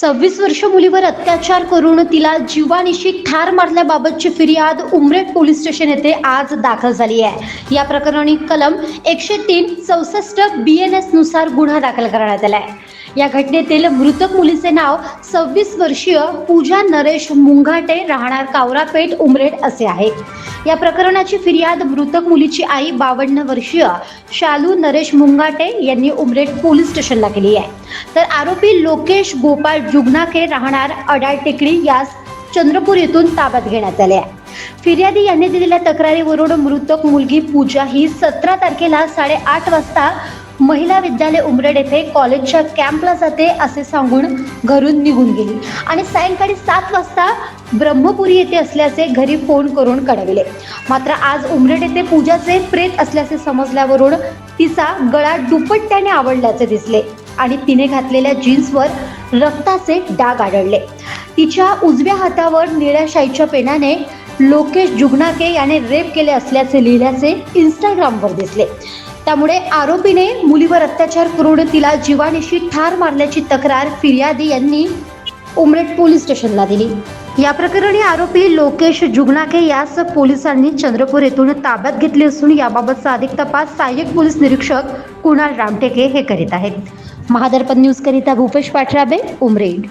सव्वीस वर्ष मुलीवर अत्याचार करून तिला जीवानिशी ठार मारल्याबाबतची फिर्याद उमरेड पोलीस स्टेशन येथे आज दाखल झाली आहे. या प्रकरणी कलम एकशे तीन चौसष्ट बी एन एसनुसार गुन्हा दाखल करण्यात आला आहे. या घटनेतील मृतक मुलीचे नाव सव्वीस वर्षीय पूजा नरेश मुंघाटे राहणार कावरापेठ उमरेड असे आहे. या प्रकरणाची फिर्याद मृतक मुलीची आई बावन्न वर्षीय शालू नरेश मुंगाटे यांनी उमरेड पोलीस स्टेशनला केली आहे. तर आरोपी लोकेश गोपाळ जुगनाके राहणार अडाळ टेकडी यास चंद्रपूर येथून ताब्यात घेण्यात आले आहे. फिर्यादी यांनी दिलेल्या तक्रारीवरून मृतक मुलगी पूजा ही सतरा तारखेला साडेआठ वाजता महिला विद्यालय उमरेड येथे कॉलेजच्या कॅम्पला जाते असे सांगून घरून निघून गेली. आणि सायंकाळी सात वाजता ब्रह्मपुरी येथे असल्याचे घरी फोन करून कळविले. मात्र आज उमरेड येथे पूजाचे प्रेत असल्याचे समजल्यावरून तिचा गळा दुपट्ट्याने आवडल्याचे दिसले. आणि तिने घातलेल्या जीन्सवर रक्ताचे डाग आढळले. तिच्या उजव्या हातावर निळ्या शाईच्या पेनाने लोकेश जुगनाके याने रेप केले असल्याचे लिहिल्याचे इंस्टाग्रामवर दिसले. त्यामुळे आरोपीने मुलीवर अत्याचार करून तिला जीवानिशी ठार मारल्याची तक्रार फिर्यादी यांनी उमरेड पोलीस स्टेशनला दिली. या प्रकरणी आरोपी लोकेश जुगनाके यास पोलिसांनी चंद्रपूर येथून ताब्यात घेतले असून याबाबतचा अधिक तपास सहाय्यक पोलीस निरीक्षक कुणाल रामटेके हे करीत आहेत. महादर्पण न्यूज करिता भूपेश पाठराबे उमरेड.